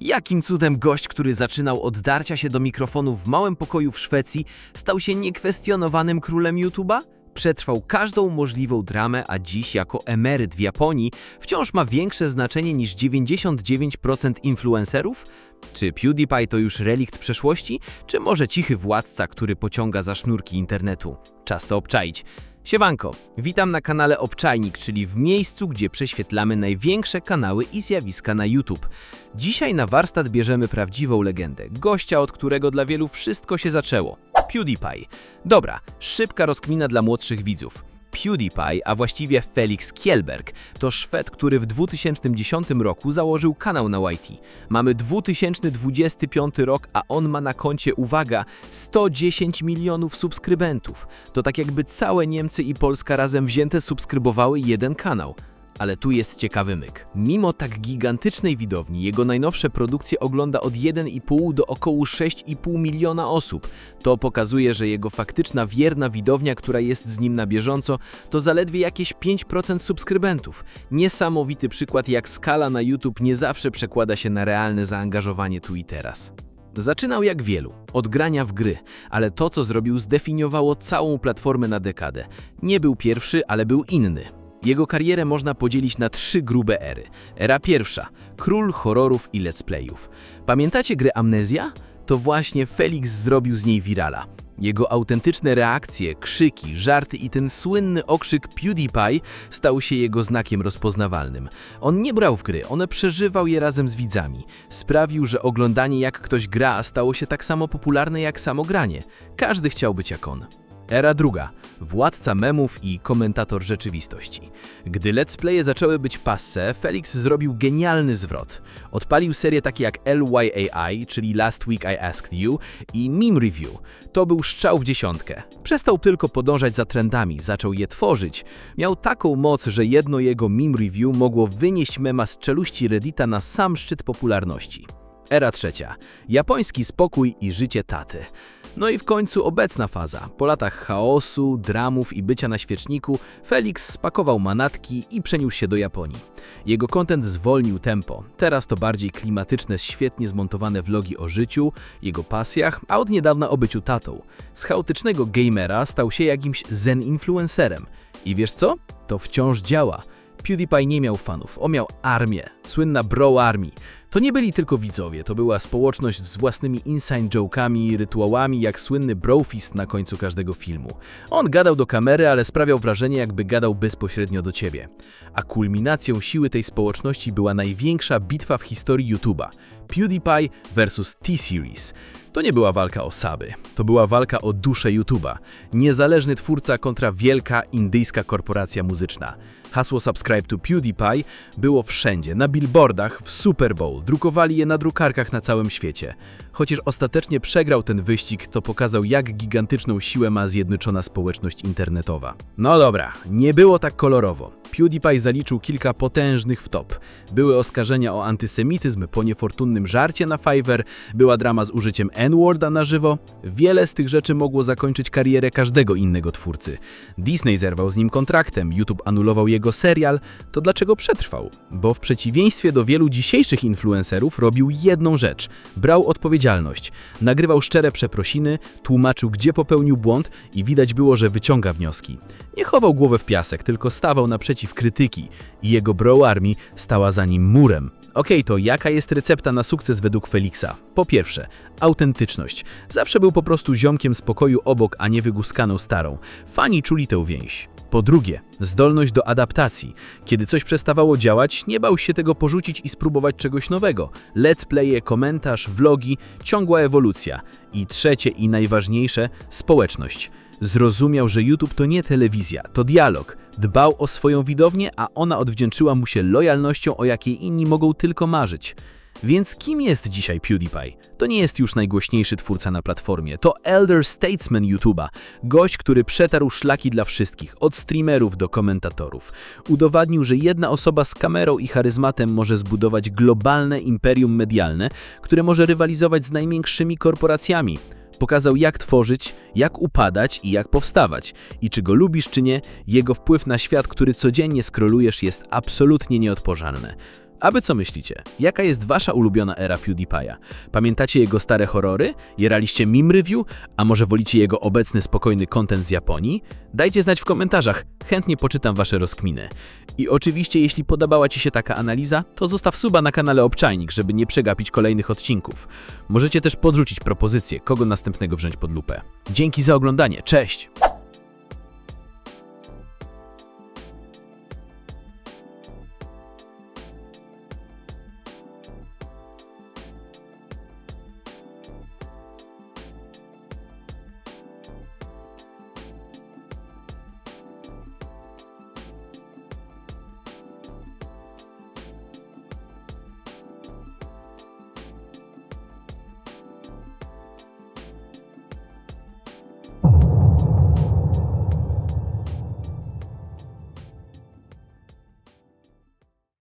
Jakim cudem gość, który zaczynał od darcia się do mikrofonu w małym pokoju w Szwecji, stał się niekwestionowanym królem YouTube'a? Przetrwał każdą możliwą dramę, a dziś jako emeryt w Japonii wciąż ma większe znaczenie niż 99% influencerów? Czy PewDiePie to już relikt przeszłości, czy może cichy władca, który pociąga za sznurki internetu? Czas to obczaić. Siewanko, witam na kanale Obczajnik, czyli w miejscu, gdzie prześwietlamy największe kanały i zjawiska na YouTube. Dzisiaj na warsztat bierzemy prawdziwą legendę, gościa, od którego dla wielu wszystko się zaczęło. PewDiePie. Dobra, szybka rozkmina dla młodszych widzów. PewDiePie, a właściwie Felix Kielberg, to Szwed, który w 2010 roku założył kanał na YT. Mamy 2025 rok, a on ma na koncie, uwaga, 110 milionów subskrybentów. To tak jakby całe Niemcy i Polska razem wzięte subskrybowały jeden kanał. Ale tu jest ciekawy myk. Mimo tak gigantycznej widowni, jego najnowsze produkcje ogląda od 1,5 do około 6,5 miliona osób. To pokazuje, że jego faktyczna wierna widownia, która jest z nim na bieżąco, to zaledwie jakieś 5% subskrybentów. Niesamowity przykład, jak skala na YouTube nie zawsze przekłada się na realne zaangażowanie tu i teraz. Zaczynał jak wielu, od grania w gry, ale to, co zrobił, zdefiniowało całą platformę na dekadę. Nie był pierwszy, ale był inny. Jego karierę można podzielić na trzy grube ery. Era pierwsza – król horrorów i let's playów. Pamiętacie grę Amnezja? To właśnie Felix zrobił z niej virala. Jego autentyczne reakcje, krzyki, żarty i ten słynny okrzyk PewDiePie stał się jego znakiem rozpoznawalnym. On nie brał w gry, on przeżywał je razem z widzami. Sprawił, że oglądanie jak ktoś gra stało się tak samo popularne jak samo granie. Każdy chciał być jak on. Era druga. Władca memów i komentator rzeczywistości. Gdy let's playe zaczęły być passe, Felix zrobił genialny zwrot. Odpalił serię takie jak LYAI, czyli Last Week I Asked You i Meme Review. To był strzał w dziesiątkę. Przestał tylko podążać za trendami, zaczął je tworzyć. Miał taką moc, że jedno jego Meme Review mogło wynieść mema z czeluści Reddita na sam szczyt popularności. Era trzecia. Japoński spokój i życie taty. No i w końcu obecna faza. Po latach chaosu, dramów i bycia na świeczniku, Felix spakował manatki i przeniósł się do Japonii. Jego content zwolnił tempo. Teraz to bardziej klimatyczne, świetnie zmontowane vlogi o życiu, jego pasjach, a od niedawna o byciu tatą. Z chaotycznego gamera stał się jakimś zen influencerem. I wiesz co? To wciąż działa. PewDiePie nie miał fanów, on miał armię, słynna Bro Army. To nie byli tylko widzowie, to była społeczność z własnymi inside joke'ami rytuałami, jak słynny brofist na końcu każdego filmu. On gadał do kamery, ale sprawiał wrażenie, jakby gadał bezpośrednio do ciebie. A kulminacją siły tej społeczności była największa bitwa w historii YouTube'a. PewDiePie versus T-Series. To nie była walka o saby, to była walka o duszę YouTube'a. Niezależny twórca kontra wielka indyjska korporacja muzyczna. Hasło subscribe to PewDiePie było wszędzie, na billboardach, w Super Bowl, drukowali je na drukarkach na całym świecie. Chociaż ostatecznie przegrał ten wyścig, to pokazał jak gigantyczną siłę ma zjednoczona społeczność internetowa. No dobra, nie było tak kolorowo. PewDiePie zaliczył kilka potężnych wtop. Były oskarżenia o antysemityzm po niefortunnym żarcie na Fiverr, była drama z użyciem N-worda na żywo. Wiele z tych rzeczy mogło zakończyć karierę każdego innego twórcy. Disney zerwał z nim kontraktem, YouTube anulował jego serial. To dlaczego przetrwał? Bo w przeciwieństwie do wielu dzisiejszych influencerów robił jedną rzecz. Brał odpowiedzialność. Nagrywał szczere przeprosiny, tłumaczył gdzie popełnił błąd i widać było, że wyciąga wnioski. Nie chował głowę w piasek, tylko stawał naprzeciw krytyki i jego bro army stała za nim murem. Okej, to jaka jest recepta na sukces według Feliksa? Po pierwsze, autentyczność. Zawsze był po prostu ziomkiem z pokoju obok, a nie wygłuskaną starą. Fani czuli tę więź. Po drugie, zdolność do adaptacji. Kiedy coś przestawało działać, nie bał się tego porzucić i spróbować czegoś nowego. Let's playe, komentarz, vlogi, ciągła ewolucja. I trzecie i najważniejsze, społeczność. Zrozumiał, że YouTube to nie telewizja, to dialog. Dbał o swoją widownię, a ona odwdzięczyła mu się lojalnością, o jakiej inni mogą tylko marzyć. Więc kim jest dzisiaj PewDiePie? To nie jest już najgłośniejszy twórca na platformie, to elder statesman YouTube'a, gość, który przetarł szlaki dla wszystkich, od streamerów do komentatorów. Udowodnił, że jedna osoba z kamerą i charyzmatem może zbudować globalne imperium medialne, które może rywalizować z największymi korporacjami. Pokazał jak tworzyć, jak upadać i jak powstawać. I czy go lubisz czy nie, jego wpływ na świat, który codziennie skrolujesz jest absolutnie nieodpożalny. A co myślicie? Jaka jest wasza ulubiona era PewDiePie'a? Pamiętacie jego stare horrory? Jeraliście meme review? A może wolicie jego obecny spokojny content z Japonii? Dajcie znać w komentarzach, chętnie poczytam wasze rozkminy. I oczywiście, jeśli podobała ci się taka analiza, to zostaw suba na kanale Obczajnik, żeby nie przegapić kolejnych odcinków. Możecie też podrzucić propozycję, kogo następnego wziąć pod lupę. Dzięki za oglądanie, cześć!